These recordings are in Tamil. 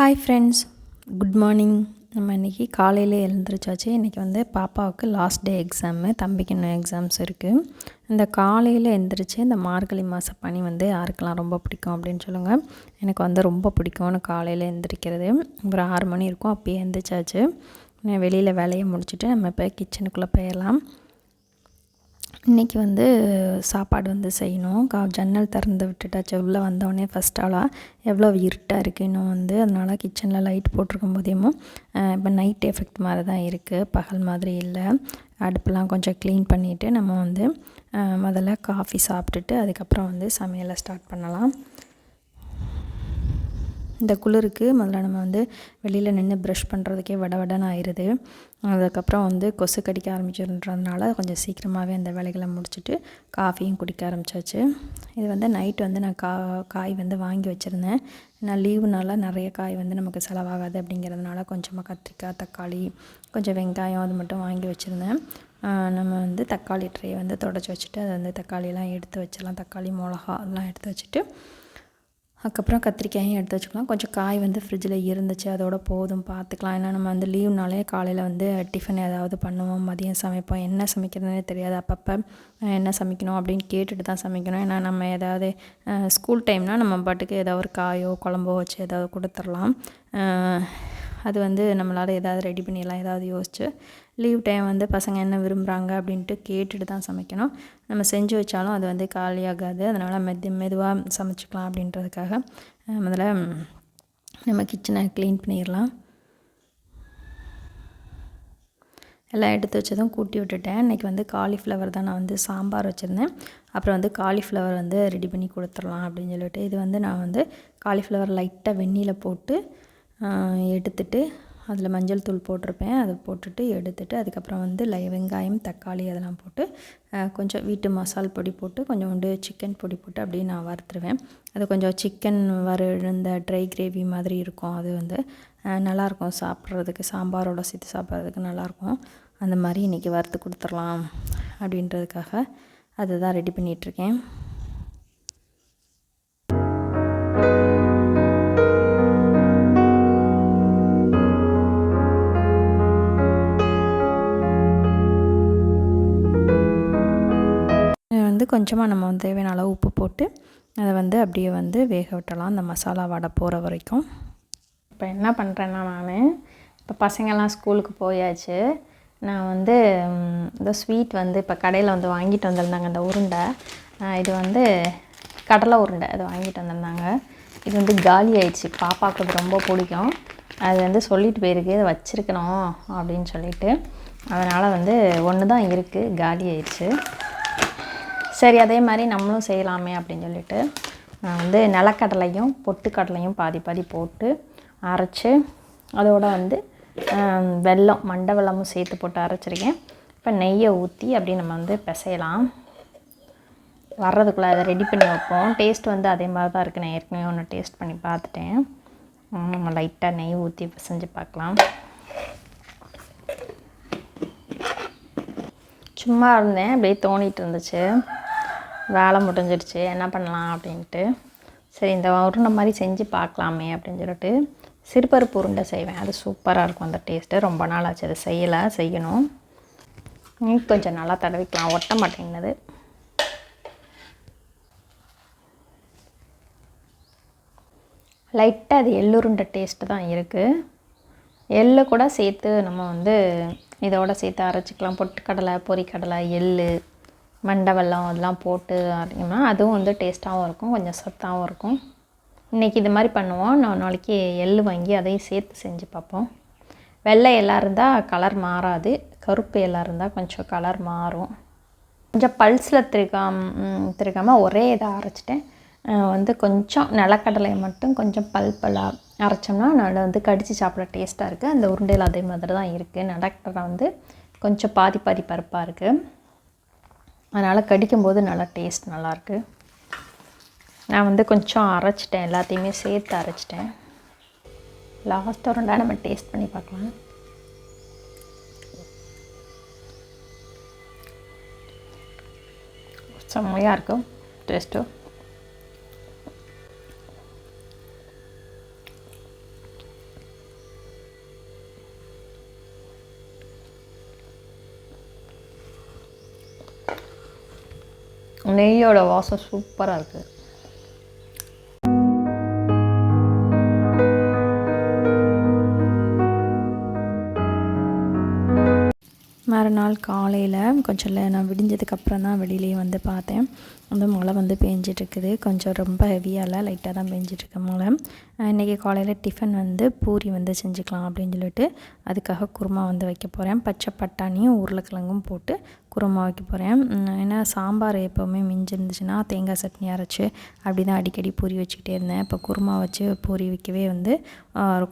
ஹாய் ஃப்ரெண்ட்ஸ் குட் மார்னிங் நம்ம இன்றைக்கி காலையில் எழுந்திரிச்சாச்சு. இன்றைக்கி வந்து பாப்பாவுக்கு லாஸ்ட் டே எக்ஸாமு தம்பிக்கு இன்னும் எக்ஸாம்ஸ் இருக்குது இந்த காலையில் எழுந்திரிச்சு இந்த மார்கழி மாத பனி வந்து யாருக்கெல்லாம் ரொம்ப பிடிக்கும் அப்படின்னு சொல்லுங்கள் எனக்கு வந்து ரொம்ப பிடிக்கும்னு காலையில் எழுந்திரிக்கிறது ஒரு ஆறு மணி இருக்கும். அப்போயே எழுந்திரிச்சாச்சு வெளியில் வேலையை முடிச்சுட்டு நம்ம இப்போ கிச்சனுக்குள்ளே போயிடலாம். இன்றைக்கி வந்து சாப்பாடு வந்து செய்யணும். கா ஜன்னல் திறந்து விட்டுட்டாச்சு. உள்ளே வந்தோடனே ஃபஸ்ட் ஆளாக எவ்வளோ இருட்டாக இருக்குது இன்னும் வந்து. அதனால் கிச்சனில் லைட் போட்டிருக்கும் போதேமும் இப்போ நைட் எஃபெக்ட் மாதிரி தான் இருக்குது பகல் மாதிரி இல்லை. அடுப்பெலாம் கொஞ்சம் க்ளீன் பண்ணிவிட்டு நம்ம வந்து முதல்ல காஃபி சாப்பிட்டுட்டு அதுக்கப்புறம் வந்து சமையலை ஸ்டார்ட் பண்ணலாம். இந்த குளிருக்கு முதல்ல நம்ம வந்து வெளியில் நின்று ப்ரஷ் பண்ணுறதுக்கே வட வடன்னு ஆயிடுது அதுக்கப்புறம் வந்து கொசு கடிக்க ஆரம்பிச்சிருன்றதுனால கொஞ்சம் சீக்கிரமாகவே அந்த வேலைகளை முடிச்சுட்டு காஃபியும் குடிக்க ஆரம்பித்தாச்சு இது வந்து நைட்டு வந்து நான் கா காய் வந்து வாங்கி வச்சுருந்தேன். நான் லீவுனால நிறைய காய் வந்து நமக்கு செலவாகாது அப்படிங்கிறதுனால கொஞ்சமாக கத்திரிக்காய் தக்காளி கொஞ்சம் வெங்காயம் அது மட்டும் வாங்கி வச்சுருந்தேன். நம்ம வந்து தக்காளி ட்ரே வந்து தொடச்சி வச்சுட்டு அதை வந்து தக்காளியெலாம் எடுத்து வச்சிடலாம். தக்காளி மிளகா அதெல்லாம் எடுத்து வச்சுட்டு அதுக்கப்புறம் கத்திரிக்காயும் எடுத்து வச்சுக்கலாம். கொஞ்சம் காய் வந்து ஃப்ரிட்ஜில் இருந்துச்சு அதோட போதும் பார்த்துக்கலாம் ஏன்னா நம்ம வந்து லீவ்னாலே காலையில் வந்து டிஃபன் ஏதாவது பண்ணுவோம் மதியம் சமைப்போம். என்ன சமைக்கிறதுனே தெரியாது. அப்பப்போ என்ன சமைக்கணும்? அப்படின்னு கேட்டுட்டு தான் சமைக்கணும். ஏன்னா நம்ம ஏதாவது ஸ்கூல் டைம்னால் நம்ம பாட்டுக்கு ஏதாவது ஒரு காயோ குழம்போ வச்சு ஏதாவது கொடுத்துர்லாம் அது வந்து நம்மளால் ஏதாவது ரெடி பண்ணிடலாம் ஏதாவது யோசிச்சு. லீவ் டைம் வந்து பசங்க என்ன விரும்புகிறாங்க அப்படின்ட்டு கேட்டுட்டு தான் சமைக்கணும். நம்ம செஞ்சு வச்சாலும் அது வந்து காலியாகாது. அதனால் மெது மெதுவாக சமைச்சிக்கலாம் அப்படின்றதுக்காக முதல்ல நம்ம கிச்சனை க்ளீன் பண்ணிடலாம். எல்லாம் எடுத்து வச்சதும் கூட்டி விட்டுட்டேன். இன்றைக்கி வந்து காலிஃப்ளவர் தான் நான் வந்து சாம்பார் வச்சுருந்தேன். அப்புறம் வந்து காலிஃப்ளவர் வந்து ரெடி பண்ணி கொடுத்துடலாம் அப்படின்னு சொல்லிட்டு இது வந்து நான் வந்து காலிஃப்ளவர் லைட்டாக வெந்நியில் போட்டு எடுத்துட்டு அதில் மஞ்சள் தூள் போட்டிருப்பேன். அதை போட்டுட்டு எடுத்துட்டு அதுக்கப்புறம் வந்து லை வெங்காயம் தக்காளி அதெல்லாம் போட்டு கொஞ்சம் வீட்டு மசால் பொடி போட்டு கொஞ்சோண்டு சிக்கன் பொடி போட்டு அப்படியே நான் வறுத்துருவேன். அது கொஞ்சம் சிக்கன் வறு இந்த ட்ரை கிரேவி மாதிரி இருக்கும். அது வந்து நல்லாயிருக்கும் சாப்பிட்றதுக்கு. சாம்பாரோட சேர்த்து சாப்பிட்றதுக்கு நல்லாயிருக்கும். அந்த மாதிரி இன்றைக்கி வறுத்து கொடுத்துர்லாம் அப்படின்றதுக்காக அதுதான் ரெடி பண்ணிகிட்ருக்கேன் வந்து கொஞ்சமாக நம்ம வந்து தேவையான அளவு உப்பு போட்டு அதை வந்து அப்படியே வந்து வேக விட்டலாம் அந்த மசாலா வடை போகிற வரைக்கும். இப்போ என்ன பண்ணுறேன்னா நான் இப்போ பசங்கள்லாம் ஸ்கூலுக்கு போயாச்சு. நான் வந்து இந்த ஸ்வீட் வந்து இப்போ கடையில் வந்து வாங்கிட்டு வந்திருந்தாங்க அந்த உருண்டை. இது வந்து கடலை உருண்டை அது வாங்கிட்டு வந்திருந்தாங்க. இது வந்து காலி ஆயிடுச்சு. பாப்பாவுக்கு அது ரொம்ப பிடிக்கும். அது வந்து சொல்லிட்டு போயிருக்கு இதை வச்சுருக்கணும் அப்படின்னு சொல்லிட்டு. அதனால் வந்து ஒன்று தான் இருக்குது காலி ஆயிடுச்சு. சரி அதே மாதிரி நம்மளும் செய்யலாமே அப்படின்னு சொல்லிட்டு நான் வந்து நிலக்கடலையும் பொட்டுக்கடலையும் பாதி பாதி போட்டு அரைச்சி அதோட வந்து வெல்லம் மண்டை வெள்ளமும் சேர்த்து போட்டு அரைச்சிருக்கேன். இப்போ நெய்யை ஊற்றி அப்படி நம்ம வந்து பிசையலாம். வர்றதுக்குள்ளே அதை ரெடி பண்ணி வைப்போம். டேஸ்ட் வந்து அதே மாதிரி தான் இருக்குது நான் ஏற்கனவே ஒன்று டேஸ்ட் பண்ணி பார்த்துட்டேன். நம்ம லைட்டாக நெய் ஊற்றி பிசைஞ்சு பார்க்கலாம். சும்மா இருந்தேன். அப்படியே தோணிகிட்டு இருந்துச்சு. வேலை முடிஞ்சிடுச்சு என்ன பண்ணலாம் அப்படின்ட்டு. சரி இந்த உருண்டை மாதிரி செஞ்சு பார்க்கலாமே அப்படின்னு சொல்லிட்டு சிறுபருப்பு உருண்டை செய்வேன். அது சூப்பராக இருக்கும் அந்த டேஸ்ட்டு ரொம்ப நாள் ஆச்சு அதை செய்யலை செய்யணும். கொஞ்சம் நல்லா தடவிக்கலாம். ஒட்ட மாட்டேங்குது. லைட்டாக அது எள்ளுருண்டை டேஸ்ட்டு தான் இருக்குது எள்ளு கூட சேர்த்து நம்ம வந்து இதோட சேர்த்து அரைச்சிக்கலாம். பொட்டுக்கடலை பொரிக்கடலை எள் மண்டை வெல்லம் அதெல்லாம் போட்டு அரைக்கணும்னா அதுவும் வந்து டேஸ்ட்டாகவும் இருக்கும் கொஞ்சம் சத்தாகவும் இருக்கும். இன்றைக்கி இது மாதிரி பண்ணுவோம். நான் நாளைக்கு எள் வாங்கி அதையும் சேர்த்து செஞ்சு பார்ப்போம். வெள்ளை எல்லாம் இருந்தால் கலர் மாறாது. கருப்பு எல்லாம் இருந்தால் கொஞ்சம் கலர் மாறும். கொஞ்சம் பல்ஸில் திருக்காம் திருக்காமல் ஒரே இதாக அரைச்சிட்டேன். வந்து கொஞ்சம் நிலக்கடலையை மட்டும் கொஞ்சம் பல்பெல்லாம் அரைச்சோம்னா நல்லா வந்து கடித்து சாப்பிட டேஸ்ட்டாக இருக்குது அந்த உருண்டையில் அதே மாதிரி தான் இருக்குது நிலக்கடலை வந்து கொஞ்சம் பாதி பாதி பருப்பாக இருக்குது அதனால் கடிக்கும்போது நல்லா டேஸ்ட் நல்லாயிருக்கு நான் வந்து கொஞ்சம் அரைச்சிட்டேன் எல்லாத்தையுமே சேர்த்து அரைச்சிட்டேன். லாஸ்ட் ஒரு நம்ம டேஸ்ட் பண்ணி பார்க்கலாம். செம்மையாக இருக்கும் டேஸ்ட்டு நெய்யோட வாசம் சூப்பராக இருக்குது மறுநாள் காலையில் கொஞ்சம் நான் விடிஞ்சதுக்கப்புறம் தான் வெளியிலேயே வந்து பார்த்தேன். அந்த மழை வந்து பெஞ்சிட்ருக்குது கொஞ்சம் ரொம்ப ஹெவியால் லைட்டாக தான் பேஞ்சிட்ருக்கு மழை. இன்றைக்கி காலையில் டிஃபன் வந்து பூரி வந்து செஞ்சுக்கலாம் அப்படின்னு சொல்லிட்டு அதுக்காக குருமா வந்து வைக்க போகிறேன் பச்சை பட்டாணியும் உருளைக்கிழங்கும் போட்டு குருமா வைக்க போகிறேன் ஏன்னா சாம்பார் எப்போவுமே மிஞ்சிருந்துச்சுன்னா தேங்காய் சட்னி அரைச்சி அப்படி தான் அடிக்கடி பூரி வச்சுக்கிட்டே இருந்தேன். இப்போ குருமா வச்சு பூரி வைக்கவே வந்து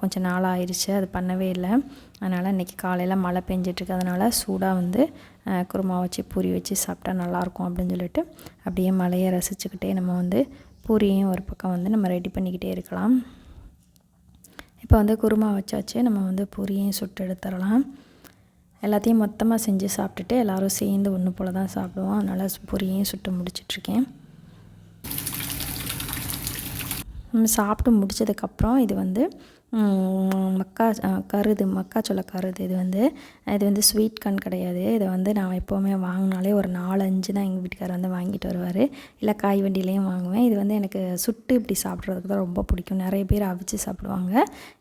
கொஞ்சம் நாள் ஆயிடுச்சு அது பண்ணவே இல்லை. அதனால் இன்றைக்கி காலையில் மழை பெஞ்சிட்ருக்கு. அதனால் சூடாக வந்து குருமா வச்சு பூரி வச்சு சாப்பிட்டா நல்லாயிருக்கும் அப்படின்னு சொல்லிட்டு அப்படியே மழையை ரசிச்சுக்கிட்டே நம்ம வந்து பூரியையும் ஒரு பக்கம் வந்து நம்ம ரெடி பண்ணிக்கிட்டே இருக்கலாம். இப்போ வந்து குருமா வச்சாச்சு. நம்ம வந்து பூரியையும் சுட்டு எடுத்துடலாம் எல்லாத்தையும் மொத்தமாக செஞ்சு சாப்பிட்டுட்டு எல்லோரும் சேர்ந்து ஒன்று போல் தான் சாப்பிடுவோம். அதனால் பூரியையும் சுட்டு முடிச்சிட்ருக்கேன். நம்ம சாப்பிட்டு முடிச்சதுக்கப்புறம் இது வந்து மக்கா கருது மக்காச்சோள கருது. இது வந்து இது வந்து ஸ்வீட் கார்ன் கிடையாது. இதை வந்து நான் எப்போவுமே வாங்கினாலே ஒரு நாலஞ்சு தான் எங்கள் வீட்டுக்காரர் வந்து வாங்கிட்டு வருவார். இல்லை காய் வண்டியிலையும் வாங்குவேன். இது வந்து எனக்கு சுட்டு இப்படி சாப்பிட்றதுக்கு தான் ரொம்ப பிடிக்கும். நிறைய பேர் அவிச்சு சாப்பிடுவாங்க.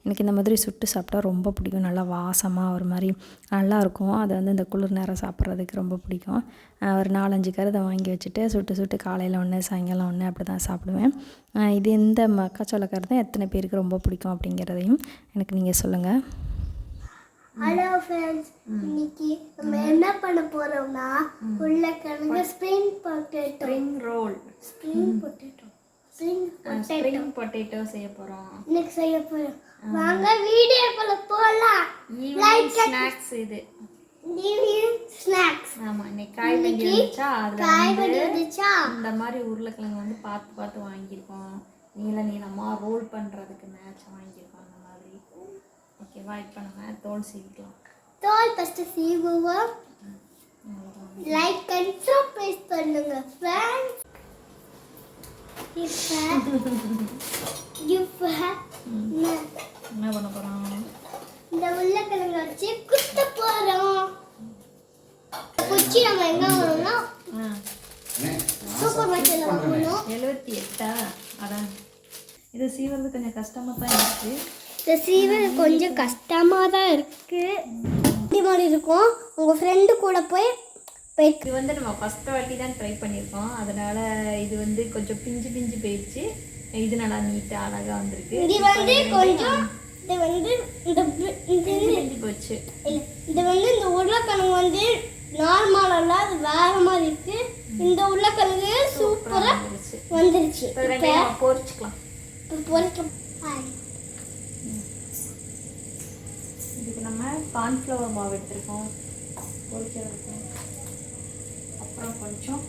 எனக்கு இந்த மாதிரி சுட்டு சாப்பிட்டா ரொம்ப பிடிக்கும். நல்லா வாசமாக ஒரு மாதிரி நல்லா இருக்கும். வந்து இந்த குளிர் நேரம் சாப்பிட்றதுக்கு ரொம்ப பிடிக்கும். ஒரு நாலஞ்சு கருதை வாங்கி வச்சுட்டு சுட்டு சுட்டு காலையில் ஒன்று சாயங்காலம் ஒன்று அப்படி தான் சாப்பிடுவேன் இது இந்த மக்காச்சோள கருதை எத்தனை பேருக்கு ரொம்ப பிடிக்கும் அப்படிங்கிறதையும் எனக்கு நீங்கள் சொல்லுங்கள் ஹலோ ஃப்ரெண்ட்ஸ் இன்னைக்கு நம்ம என்ன பண்ண போறோம்னா உருளைக்கிழங்கு spring potato spring roll spring potato spring potato spring potato செய்ய போகிறோம் இன்னைக்கு செய்ய போறோம். வாங்க வீடியோக்குள்ள போலாம். ஈவினிங் ஸ்நாக்ஸ் இது. ஸ்நாக்ஸ் ஆமாம் இன்னைக்கு காய் வண்டி வந்துச்சா அதில் காய் வண்டி வந்துச்சா இந்த மாதிரி உருளைக்கிழங்கு வந்து பார்த்து பார்த்து வாங்கியிருக்கோம். நீள நீளமாக ரோல் பண்ணுறதுக்கு மேட்ச் வாங்கியிருக்கோம் அந்த மாதிரி. ஓகேவா இப்போ நம்ம தோல் சீவிக்கலாம். தோல் ஃபர்ஸ்ட் சீவுவோம். லைக் அண்ட் சப்ஸ்கிரைப் பண்ணுங்க ஃப்ரெண்ட்ஸ் இப்போ இப்போ என்ன பண்ண போகிறோம் இந்த உருளைக்கிழங்கு வச்சு குத்த போறோம். குச்சி நம்ம எங்க வாங்கணும்னா சூப்பர் மார்க்கெட்ல வாங்கணும் எழுபத்தி எட்டா? அதான். இது சீவுறது கொஞ்சம் கஷ்டமாக தான் இருக்குது இந்த சீவல் கொஞ்சம் கஷ்டமா தான் இருக்கு. இப்படி மாதிரி இருக்கும். உங்க ஃப்ரெண்டு கூட போய் போய் இது வந்து நம்ம ஃபஸ்ட்டு வாட்டி தான் ட்ரை பண்ணியிருக்கோம். அதனால் இது வந்து கொஞ்சம் பிஞ்சு பிஞ்சு போயிடுச்சு இது நல்லா நீட்டாக அழகாக வந்திருக்கு. இது வந்து கொஞ்சம் இது வந்து இந்த இது போச்சு. இல்ல, இது வந்து இந்த உருளைக்கிழங்கு வந்து நார்மல் அல்ல அது வேற மாதிரி இருக்கு. இந்த உருளைக்கிழங்கு சூப்பரா வந்துருச்சு. பொரிச்சுக்கலாம். இதுக்கு நம்ம கார்ன்ஃப்ளவர் மாவு எடுத்திருக்கோம். பொரிச்சதுக்கு அப்புறம் கொஞ்சம்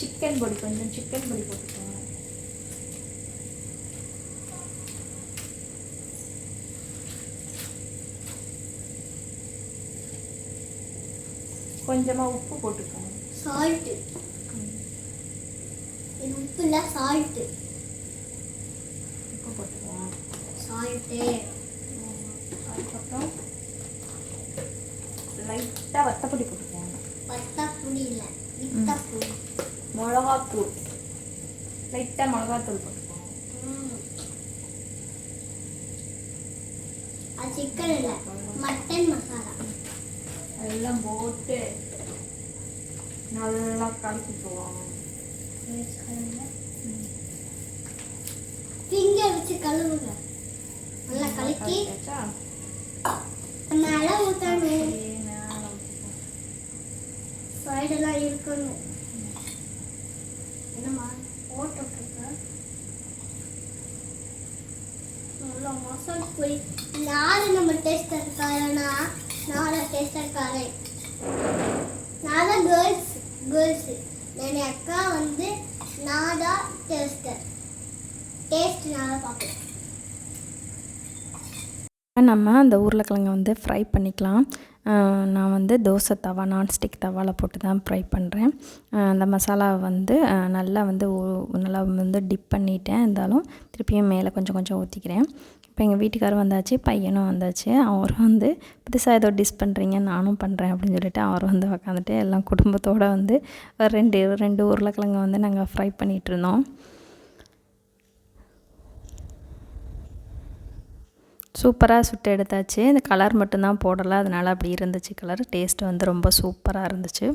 சிக்கன் பொடி கொஞ்சம் சிக்கன் பொடி போட்டுக்கோங்க. கொஞ்சமாக உப்பு போட்டுக்கோங்க. சால்ட் இது உப்பு இல்ல சால்ட் உப்பு போட்டுக்குவோம் சால்ட்டு அதுக்கப்புறம் லைட்டாக வத்தப்பொடி போட்டுக்குவாங்க பத்தா புளி இல்ல வித்தா புளி மிளகாத்தூள். லைட்டாக மிளகாத்தூள் போட்டுக்குவாங்க அது சிக்கன் இல்ல மட்டன் மசாலா எல்லாம் போட்டு நல்லா கலக்கிக்குவோம் ஃபிங்கர் வச்சு கழுவுங்க நல்லா கலக்கி? மேல ஊத்திக்குவோம். சைடெல்லாம் இருக்கணும் என்னம்மா போட்டு நல்லா மசாலா பொடி நாலு நம்ம டேஸ்ட் இருக்காரனா நாலு டேஸ்ட் இருக்காரு நான் தான் girls, கேர்ள்ஸ் என் அக்கா வந்து நான் தான் டேஸ்டர் டேஸ்ட் நான் தான் பார்ப்பேன். நம்ம அந்த உருளைக்கிழங்கை வந்து ஃப்ரை பண்ணிக்கலாம். நான் வந்து தோசை தவா நான்ஸ்டிக் தவாவில் போட்டு தான் ஃப்ரை பண்ணுறேன் அந்த மசாலாவை வந்து நல்லா வந்து நல்லா வந்து டிப் பண்ணிட்டேன். இருந்தாலும் திருப்பியும் மேலே கொஞ்சம் கொஞ்சம் ஊற்றிக்கிறேன் இப்போ எங்கள் வீட்டுக்காரர் வந்தாச்சு பையனும் வந்தாச்சு. அவரும் வந்து புதுசாக ஏதோ டிஸ் பண்ணுறீங்க நானும் பண்ணுறேன் அப்படின்னு சொல்லிட்டு அவர் வந்து உக்காந்துட்டு எல்லாம் குடும்பத்தோடு வந்து ரெண்டு ரெண்டு உருளைக்கிழங்கு வந்து நாங்கள் ஃப்ரை பண்ணிகிட்டு இருந்தோம். சூப்பராக சுட்டு எடுத்தாச்சு. இந்த கலர் மட்டும்தான் போடலை அதனால் அப்படி இருந்துச்சு கலர் டேஸ்ட் வந்து ரொம்ப சூப்பராக இருந்துச்சு.